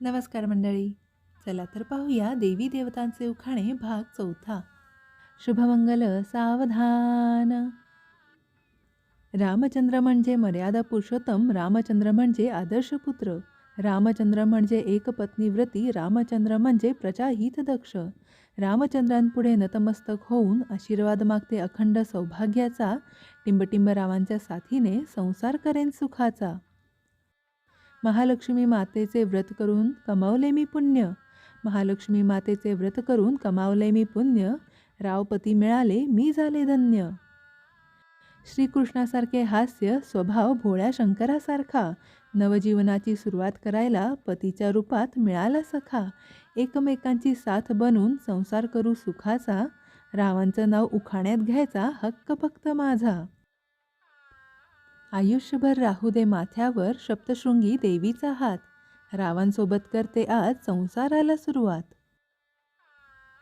नमस्कार मंडळी. चला तर पाहूया देवी देवतांचे उखाणे भाग चौथा. शुभमंगल सावधान. रामचंद्र म्हणजे मर्यादा पुरुषोत्तम रामचंद्र म्हणजे आदर्श पुत्र रामचंद्र म्हणजे एक पत्नीव्रती रामचंद्र म्हणजे प्रजाहित दक्ष. रामचंद्रांपुढे नतमस्तक होऊन आशीर्वाद मागते अखंड सौभाग्याचा टिंबटिंब रावांच्या साथीने संसार करेन सुखाचा. महालक्ष्मी मातेचे व्रत करून कमावले मी पुण्य. महालक्ष्मी मातेचे व्रत करून कमावले मी पुण्य. रावपती मिळाले मी झाले धन्य. श्रीकृष्णासारखे हास्य स्वभाव भोळ्या शंकरासारखा. नवजीवनाची सुरुवात करायला पतीच्या रूपात मिळाला सखा. एकमेकांची साथ बनून संसार करू सुखाचा. रावांचं नाव उखाण्यात घ्यायचा हक्क फक्त माझा. आयुष्यभर राहू दे माथ्यावर सप्तशृंगी देवीचा हात. रावांसोबत करते आज संसाराला सुरुवात.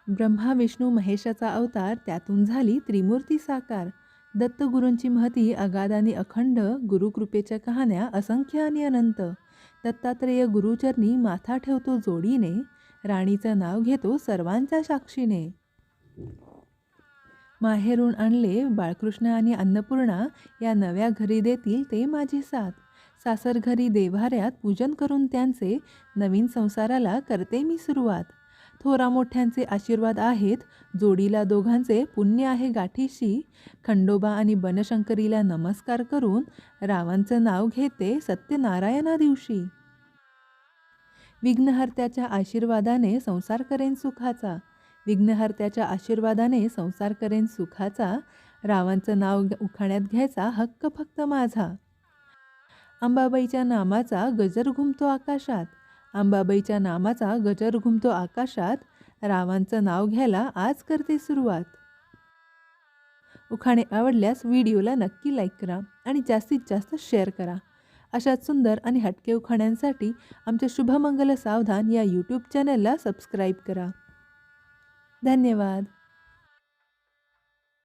ब्रह्मा विष्णू महेशाचा अवतार त्यातून झाली त्रिमूर्ती साकार. दत्तगुरूंची महती अगाध आणि अखंड गुरुकृपेच्या कहाण्या असंख्य आणि अनंत. दत्तात्रेय गुरुचरणी माथा ठेवतो जोडीने. राणीचं नाव घेतो सर्वांच्या साक्षीने. माहेरून आणले बाळकृष्ण आणि अन्नपूर्णा या नव्या घरी देतील ते माझी साथ. सासर घरी देव्हाऱ्यात पूजन करून त्यांचे नवीन संसाराला करते मी सुरुवात. थोरा मोठ्यांचे आशीर्वाद आहेत जोडीला दोघांचे पुण्य आहे गाठीशी. खंडोबा आणि बनशंकरीला नमस्कार करून रावांचं नाव घेते सत्यनारायणा दिवशी. विघ्नहर्त्याच्या आशीर्वादाने संसार करेन सुखाचा. विघ्नहर्त्याच्या आशीर्वादाने संसार करेन सुखाचा रावांचं नाव उखाण्यात घ्यायचा हक्क फक्त माझा. अंबाबाईच्या नामाचा गजर घुमतो आकाशात अंबाबाईच्या नामाचा गजर घुमतो आकाशात रावांचं नाव घ्यायला आज करते सुरुवात. उखाणे आवडल्यास व्हिडिओला नक्की लाईक करा आणि जास्तीत जास्त शेअर करा. अशाच सुंदर आणि हटके उखाण्यांसाठी आमच्या शुभमंगल सावधान या यूट्यूब चॅनलला सबस्क्राईब करा. धन्यवाद.